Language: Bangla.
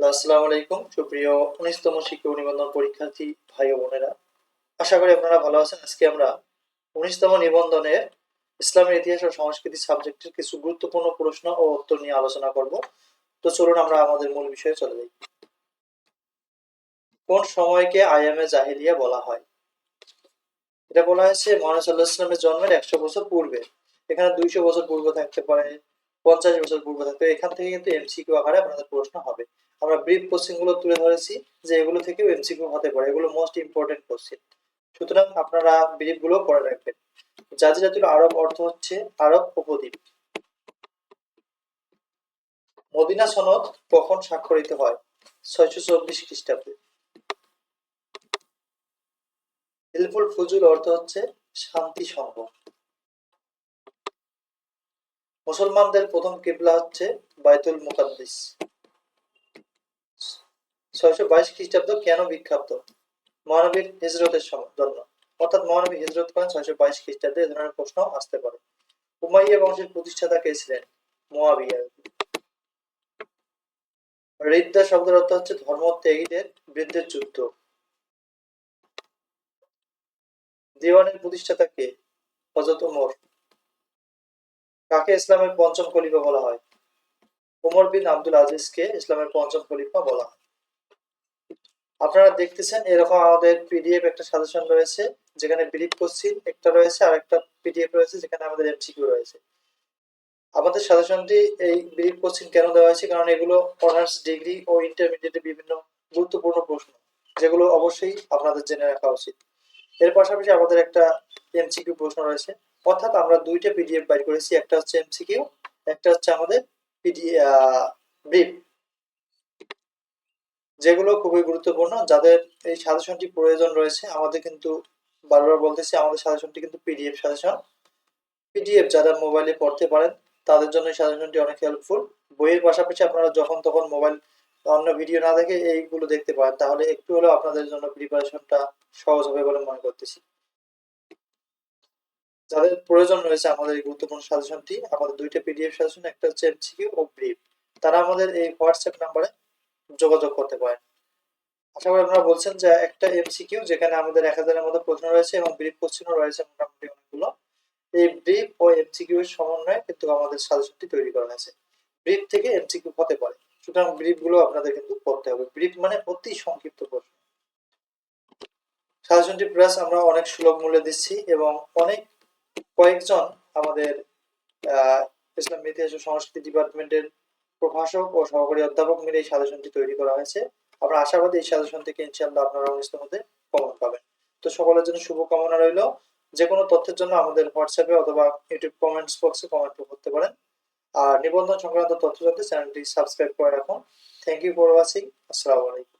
আসসালামু আলাইকুম। সুপ্রিয় উনিশতম শিক্ষক নিবন্ধন পরীক্ষার্থী ভাই বোনেরা, আশা করি আপনারা ভালো আছেন। আজকে আমরা উনিশতম নিবন্ধনের ইসলামের ইতিহাস ও সংস্কৃতি সাবজেক্টের কিছু গুরুত্বপূর্ণ প্রশ্ন ও উত্তর নিয়ে আলোচনা করব। তো চলুন আমরা আমাদের মূল বিষয়ে চলে যাই। কোন সময়কে আয়ামে জাহিলিয়া বলা হয়? এটা বলা হয়েছে, মহানবী সাল্লাহ ইসলামের জন্মের একশো বছর পূর্বে। এখানে দুইশো বছর পূর্বে থাকতে পারে, পঞ্চাশ বছর পূর্বে থাকতে এখান থেকে কিন্তু এমসিকিউ আকারে আপনাদের প্রশ্ন হবে। আমরা ব্রিফ কোশ্চেনগুলো তুলে ধরেছি যে এগুলো থেকেও এমসিকিউ হতে পারে, এগুলো মোস্ট ইম্পর্টেন্ট কোশ্চেন সুতরাং আপনারা ব্রিফগুলো পড়ে রাখবেন। জাতিজাতুল আরব অর্থ হচ্ছে আরব উপদ্বীপ। মদিনা সনদ কখন স্বাক্ষরিত হয়? ছয়শো চব্বিশ খ্রিস্টাব্দে। হিলফুল ফুজুল অর্থ হচ্ছে শান্তি সংঘ মুসলমানদের প্রথম কিবলা হচ্ছে বাইতুল মুকাদ্দিস। ছয়শো বাইশ খ্রিস্টাব্দ কেন বিখ্যাত? মহানবীর হিজরতের জন্য। অর্থাৎ মহানবী হিজরত করেন ছয়শো বাইশ খ্রিস্টাব্দে, এ ধরনের প্রশ্ন আসতে পারে। উমাইয়া বংশের প্রতিষ্ঠাতা কে ছিলেন? মোয়াবিয়া। রিদ্দা শব্দের অর্থ হচ্ছে ধর্ম ত্যাগীদের বৃদ্ধের যুদ্ধ। দিওয়ানের প্রতিষ্ঠাতা কে? হজরত ওমর কাকে ইসলামের পঞ্চম খলিফা বলা হয়? ওমর বিন আব্দুল আজিজকে ইসলামের পঞ্চম খলিফা বলা হয়? আপনারা দেখতেছেন, এরকম আমাদের পিডিএফ একটা সাজেশন রয়েছে, যেখানে বিলিভ কোশ্চিন একটা রয়েছে, আর একটা পিডিএফ রয়েছে, যেখানে আমাদের এমসিকিউ রয়েছে। আমাদের সাজেশনটি এই বিলিভ কোশ্চিন কেন দেওয়া হয়েছে? কারণ এগুলো অনার্স ডিগ্রি ও ইন্টারমিডিয়েটের বিভিন্ন গুরুত্বপূর্ণ প্রশ্ন, যেগুলো অবশ্যই আপনাদের জেনে রাখা উচিত। এর পাশাপাশি আমাদের একটা এমসিকিউ প্রশ্ন রয়েছে, অর্থাৎ আমরা দুইটা পিডিএফ বাইর করেছি, একটা হচ্ছে এমসিকিউ একটা হচ্ছে আমাদের পিডি ব্রিফ যেগুলো খুবই গুরুত্বপূর্ণ, যাদের এই সাজেশনটি প্রয়োজন রয়েছে, আমাদের কিন্তু বারবার বলতেছি, আমাদের সাজেশনটি কিন্তু পিডিএফ সাজেশন। পিডিএফ যারা মোবাইলে পড়তে পারেন, তাদের জন্য সাজেশনটি অনেক হেল্পফুল বইয়ের পাশাপাশি আপনারা যখন তখন মোবাইল অন্য ভিডিও না দেখে এইগুলো দেখতে পারেন, তাহলে একটু হলেও আপনাদের জন্য প্রিপারেশনটা সহজ হবে বলে মনে করতেছি। যাদের প্রয়োজন রয়েছে আমাদের এই গুরুত্বপূর্ণ সাজেশনটি, আমাদের দুইটা পিডিএফ সাজেশন, একটা হচ্ছে এমসিকিউ ও ব্রিফ তারা আমাদের এই হোয়াটসঅ্যাপ নাম্বারে যোগাযোগ করতে পারেন। আশা করি আপনারা বলছেন যে একটা এমসিকিউ যেখানে আমাদের এক হাজারের মতো প্রশ্ন রয়েছে এবং ব্রিফ কোশ্চেনও রয়েছে মোটামুটি অনেকগুলো। এই ব্রিফ ও এমসিকিউ এর সমন্বয়ে কিন্তু আমাদের সাজেশনটি তৈরি করা হয়েছে। ব্রিফ থেকে এমসিকিউ হতে পারে। সুতরাং ব্রিফগুলো আপনাদের কিন্তু পড়তে হবে। ব্রিফ মানে অতি সংক্ষিপ্ত প্রশ্ন। সাজেশনটি প্লাস আমরা অনেক সুলভ মূল্যে দিচ্ছি এবং অনেক কয়েকজন আমাদের ইসলাম, ইতিহাস ও সংস্কৃতি ডিপার্টমেন্টের প্রভাষক ও সহকারী অধ্যাপক মিলে এই সাজেশনটি তৈরি করা হয়েছে। আমরা আশাবাদী এই সাজেশন থেকে ইনশাআল্লাহ আপনারা উনিশতম মধ্যে কমন পাবেন। তো সকলের জন্য শুভকামনা রইল। যে কোনো তথ্যের জন্য আমাদের হোয়াটসঅ্যাপে অথবা ইউটিউব কমেন্টস বক্সে কমেন্ট করতে পারেন। আর নিবন্ধন সংক্রান্ত তথ্য জানতে চ্যানেলটি সাবস্ক্রাইব করে রাখুন। থ্যাংক ইউ ফর ওয়াচিং আসসালামু আলাইকুম।